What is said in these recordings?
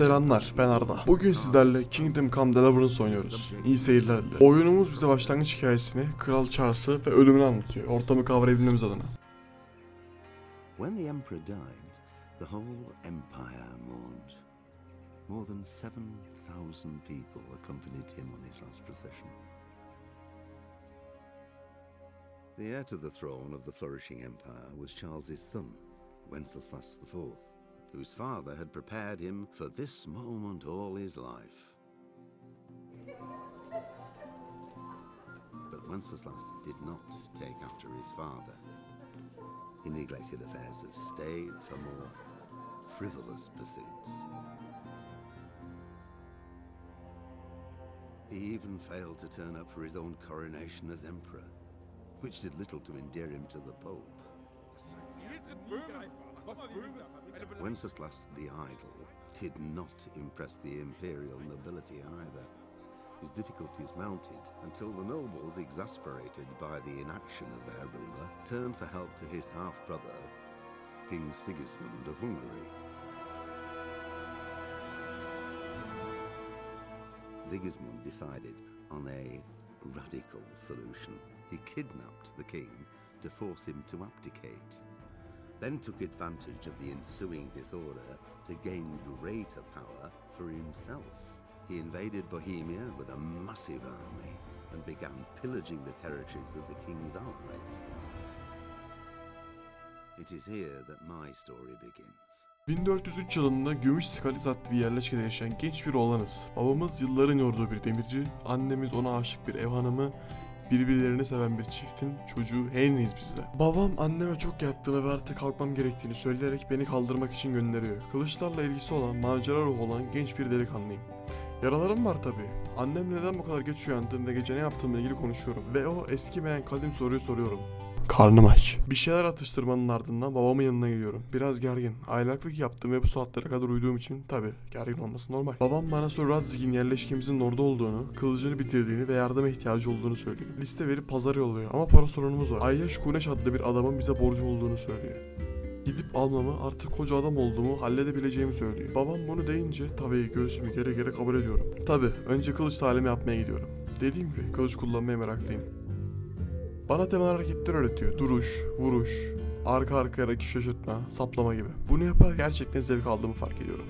Selamlar ben Arda. Bugün sizlerle Kingdom Come Deliverance oynuyoruz. İyi seyirler dilerim. Oyunumuz bize başlangıç hikayesini, Kral Charles'ı ve ölümünü anlatıyor. Ortamı kavrayabilmemiz adına. When the Emperor died, the whole empire mourned. More than 7,000 people accompanied him on his last procession. The heir to the throne of the flourishing empire was Charles's son, Wenceslas IV, whose father had prepared him for this moment all his life. But Wenceslas did not take after his father. He neglected affairs of state for more frivolous pursuits. He even failed to turn up for his own coronation as emperor, which did little to endear him to the Pope. Wenceslas the Idle did not impress the imperial nobility either. His difficulties mounted until the nobles, exasperated by the inaction of their ruler, turned for help to his half brother, King Sigismund of Hungary. Sigismund decided on a radical solution. He kidnapped the king to force him to abdicate, then took advantage of the ensuing disorder to gain greater power for himself. He invaded Bohemia with a massive army and began pillaging the territories of the king's allies. It is here that my story begins. 1403 yılında Gümüş Skalis adlı bir yerleşkede yaşayan genç bir oğlanız. Babamız yılların yorduğu bir demirci, annemiz ona aşık bir ev hanımı, birbirlerini seven bir çiftin çocuğu Henry'yiz biz de. Babam anneme çok yattığını ve artık kalkmam gerektiğini söyleyerek beni kaldırmak için gönderiyor. Kılıçlarla ilgisi olan, macera ruhu olan genç bir delikanlıyım. Yaralarım var tabi. Annem neden bu kadar geç uyandığında gece ne yaptığımla ilgili konuşuyorum. Ve o eskimeyen kadim soruyu soruyorum. Karnım aç. Bir şeyler atıştırmanın ardından babamın yanına gidiyorum. Biraz gergin. Aylaklık yaptım ve bu saatlere kadar uyuduğum için tabi gergin olması normal. Babam bana Sir Radzig'in yerleşkemizin orada olduğunu, kılıcını bitirdiğini ve yardıma ihtiyacı olduğunu söylüyor. Liste verip pazar yolluyor ama para sorunumuz var. Ayyaş Kuneş adlı bir adamın bize borcu olduğunu söylüyor. Gidip almamı artık koca adam olduğumu halledebileceğimi söylüyor. Babam bunu deyince tabii göğsümü gere gere kabul ediyorum. Tabii önce kılıç talimi yapmaya gidiyorum. Dediğim gibi kılıç kullanmaya meraklıyım. Bana temel hareketler öğretiyor. Duruş, vuruş, arka arkaya rakip şaşırtma, saplama gibi. Bunu yapar gerçekten zevk aldığımı fark ediyorum.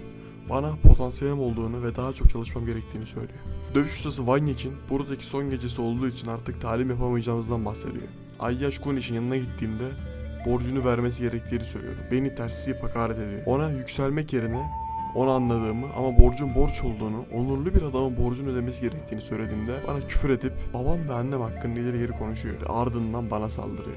Bana potansiyelim olduğunu ve daha çok çalışmam gerektiğini söylüyor. Dövüş ustası Vanyek'in buradaki son gecesi olduğu için artık talim yapamayacağımızdan bahsediyor. Ayyaş Kuniş'in yanına gittiğimde borcunu vermesi gerektiğini söylüyorum. Beni tersi hakaret ediyor. Ona yükselmek yerine onu anladığımı ama borcun borç olduğunu, onurlu bir adamın borcunu ödemesi gerektiğini söylediğimde bana küfür edip babam ve annem hakkında ileri geri konuşuyor ve ardından bana saldırıyor.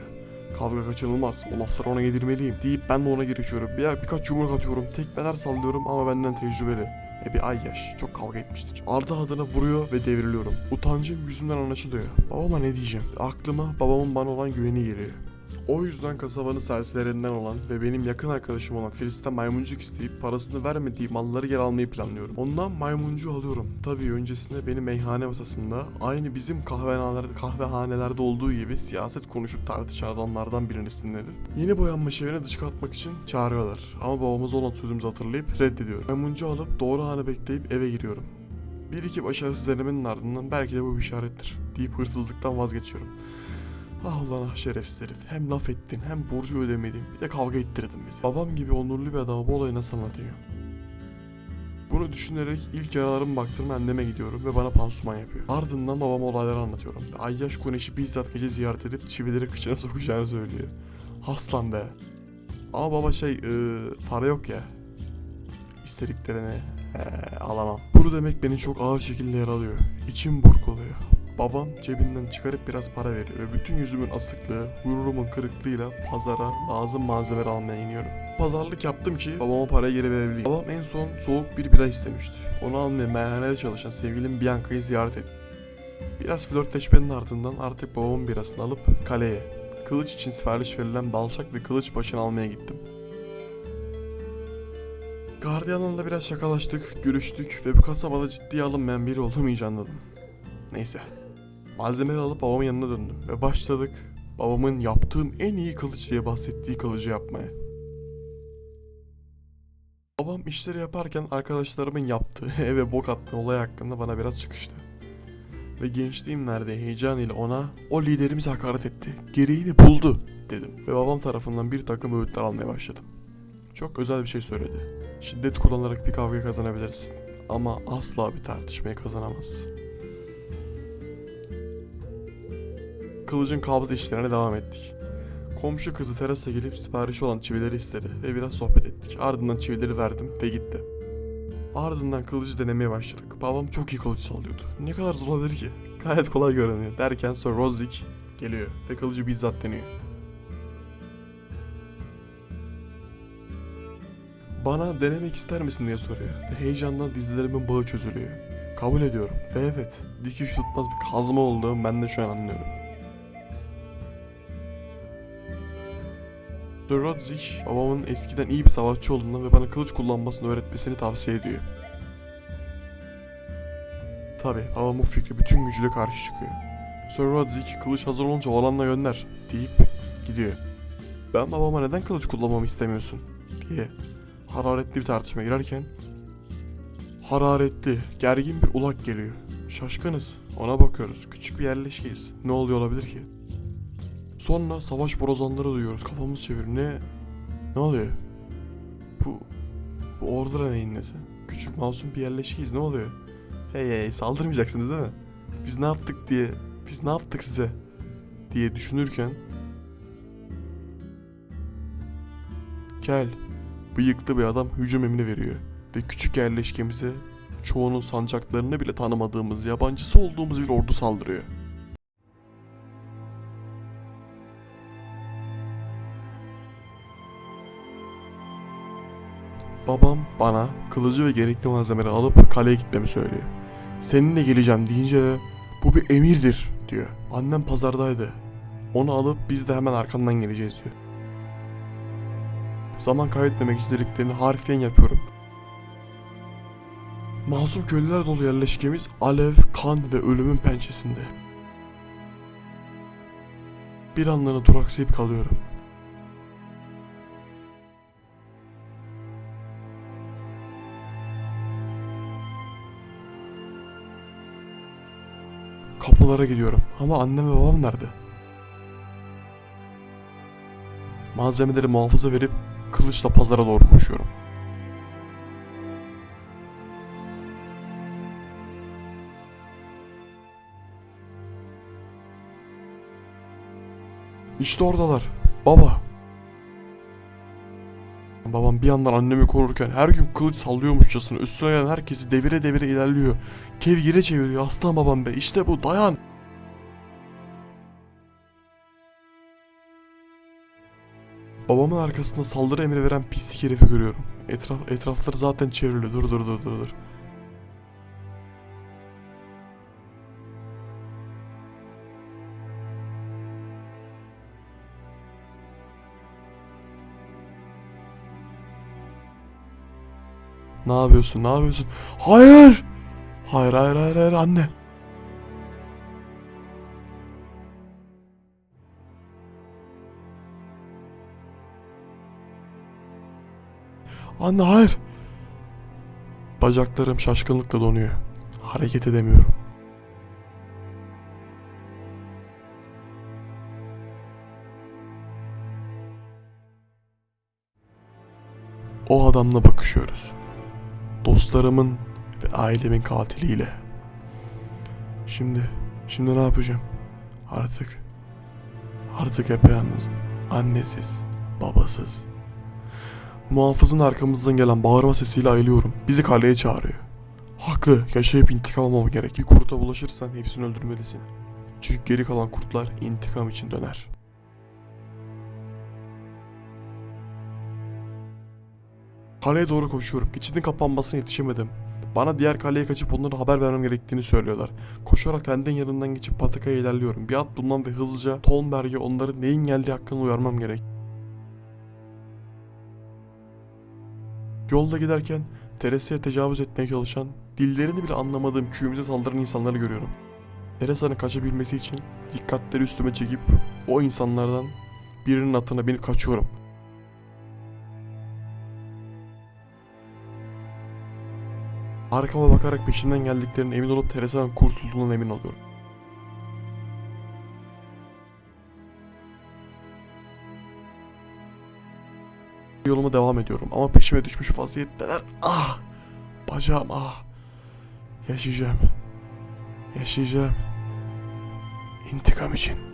Kavga kaçınılmaz, o lafları ona yedirmeliyim deyip ben de ona girişiyorum. Bir, birkaç yumruk atıyorum, tekmeler sallıyorum ama benden tecrübeli. E bir ay yaş, çok kavga etmiştir. Arda adına vuruyor ve devriliyorum. Utancım yüzümden anlaşılıyor. Babama ne diyeceğim? Aklıma babamın bana olan güveni geliyor. O yüzden kasabanın sersilerinden olan ve benim yakın arkadaşım olan Filiz'den maymuncuk isteyip parasını vermediği malları geri almayı planlıyorum. Ondan maymuncu alıyorum. Tabii öncesinde beni meyhane masasında aynı bizim kahvehanelerde, kahvehanelerde olduğu gibi siyaset konuşup tartışan adamlardan birini sinirlenip yeni boyanmış evine dışkı atmak için çağırıyorlar. Ama babamız olan sözümüzü hatırlayıp reddediyorum. Maymuncu alıp doğru anı bekleyip eve giriyorum. Bir iki başarısız denemenin ardından belki de bu bir işarettir deyip hırsızlıktan vazgeçiyorum. Ah ulan ah şerefsiz herif. Hem laf ettin hem borcu ödemedin bir de kavga ettirdin bizi. Babam gibi onurlu bir adama bu olayı nasıl anlatacağım? Bunu düşünerek ilk yaralarımı baktırma anneme gidiyorum ve bana pansuman yapıyor. Ardından babama olayları anlatıyorum. Ayyaş Kuneş'i bizzat gece ziyaret edip çivileri kıçına sokacağını söylüyor. Haslan be. Ama baba şey ıı, para yok ya. İstediklerini ee, alamam. Bunu demek beni çok ağır şekilde yaralıyor. İçim burkuluyor. Babam cebinden çıkarıp biraz para veriyor ve bütün yüzümün asıklığı, gururumun kırıklığıyla pazara lazım malzemeler almaya iniyorum. Pazarlık yaptım ki babama parayı geri verebileyim. Babam en son soğuk bir bira istemişti. Onu almaya meyhanede çalışan sevgilim Bianca'yı ziyaret ettim. Biraz flörtleşmenin ardından artık babamın birasını alıp kaleye, kılıç için sipariş verilen balçak ve kılıç başını almaya gittim. Gardiyanla biraz şakalaştık, görüştük ve bu kasabada ciddiye alınmayan biri iyice anladım. Neyse. Malzemeleri alıp babamın yanına döndüm ve başladık babamın yaptığım en iyi kılıç diye bahsettiği kılıcı yapmaya. Babam işleri yaparken arkadaşlarımın yaptığı eve bok attığı olay hakkında bana biraz çıkıştı. Ve gençliğim nerede heyecan ile ona o liderimiz hakaret etti. Gereğini buldu dedim. Ve babam tarafından bir takım öğütler almaya başladım. Çok özel bir şey söyledi. Şiddet kullanarak bir kavga kazanabilirsin. Ama asla bir tartışmayı kazanamazsın. Kılıcın kabız işlerine devam ettik. Komşu kızı terasa gelip siparişi olan çivileri istedi ve biraz sohbet ettik. Ardından çivileri verdim ve gitti. Ardından kılıcı denemeye başladık. Babam çok iyi kılıç sallıyordu. Ne kadar zor olabilir ki? Gayet kolay görünüyor. Derken sonra Rozik geliyor ve kılıcı bizzat deniyor. Bana denemek ister misin diye soruyor. Ve heyecandan dizlerimin bağı çözülüyor. Kabul ediyorum. Ve evet, dikiş tutmaz bir kazma olduğumu ben de şu an anlıyorum. Sir Rodzik, babamın eskiden iyi bir savaşçı olduğundan ve bana kılıç kullanmasını öğretmesini tavsiye ediyor. Tabi babam bu fikri bütün gücüyle karşı çıkıyor. Sir Rodzik, kılıç hazır olunca oğlanla gönder deyip gidiyor. Ben babama neden kılıç kullanmamı istemiyorsun diye hararetli bir tartışma girerken hararetli, gergin bir ulak geliyor. Şaşkınız. Ona bakıyoruz. Küçük bir yerleşkeyiz. Ne oluyor olabilir ki? Sonra savaş borazanları duyuyoruz. Kafamız çevir. Ne? Ne oluyor? Bu... Bu Ordra neyin nesi? Küçük masum bir yerleşkeyiz. Ne oluyor? Hey hey saldırmayacaksınız değil mi? Biz ne yaptık diye... Biz ne yaptık size? Diye düşünürken... Kel, bıyıklı bir adam hücum emri veriyor. Ve küçük yerleşkemize çoğunun sancaklarını bile tanımadığımız, yabancısı olduğumuz bir ordu saldırıyor. Babam bana kılıcı ve gerekli malzemeleri alıp kaleye gitmemi söylüyor. Seninle geleceğim deyince de bu bir emirdir diyor. Annem pazardaydı. Onu alıp biz de hemen arkandan geleceğiz diyor. Zaman kaybetmemek için dediklerini harfiyen yapıyorum. Masum köylüler dolu yerleşkemiz alev, kan ve ölümün pençesinde. Bir anlığına duraksayıp kalıyorum. Kapılara gidiyorum ama annem ve babam nerede? Malzemeleri muhafaza verip kılıçla pazara doğru koşuyorum. İşte oradalar. Baba. Babam bir yandan annemi korurken her gün kılıç sallıyormuşçasına üstüne gelen herkesi devire devire ilerliyor. Kevgire çeviriyor. Aslan babam be. İşte bu. Dayan. Babamın arkasında saldırı emri veren pislik herifi görüyorum. Etraf, etrafları zaten çevrili. Dur dur dur dur dur. Ne yapıyorsun? Ne yapıyorsun? Hayır! Hayır hayır hayır hayır anne. Anne hayır. Bacaklarım şaşkınlıkla donuyor. Hareket edemiyorum. O adamla bakışıyoruz. Dostlarımın ve ailemin katiliyle. Şimdi, şimdi ne yapacağım? Artık, artık yapayalnızım. Annesiz, babasız. Muhafızın arkamızdan gelen bağırma sesiyle ayılıyorum. Bizi kaleye çağırıyor. Haklı, yaşayıp intikam almam gerek. Bir kurta bulaşırsan hepsini öldürmelisin. Çünkü geri kalan kurtlar intikam için döner. Kaleye doğru koşuyorum. Geçidin kapanmasına yetişemedim. Bana diğer kaleye kaçıp onlara haber vermem gerektiğini söylüyorlar. Koşarak Enden yanından geçip patikaya ilerliyorum. Bir at bulmam ve hızlıca Tolberg'e onların neyin geldiği hakkında uyarmam gerek. Yolda giderken Teresa'ya tecavüz etmeye çalışan, dillerini bile anlamadığım köyümüze saldıran insanları görüyorum. Teresa'nın kaçabilmesi için dikkatleri üstüme çekip o insanlardan birinin atına binip kaçıyorum. Arkama bakarak peşimden geldiklerine emin olup Teresa'nın kurtulduğundan emin oluyorum. Yoluma devam ediyorum ama peşime düşmüş vaziyetteler. Ah! Bacağım ah! Yaşayacağım. Yaşayacağım. İntikam için.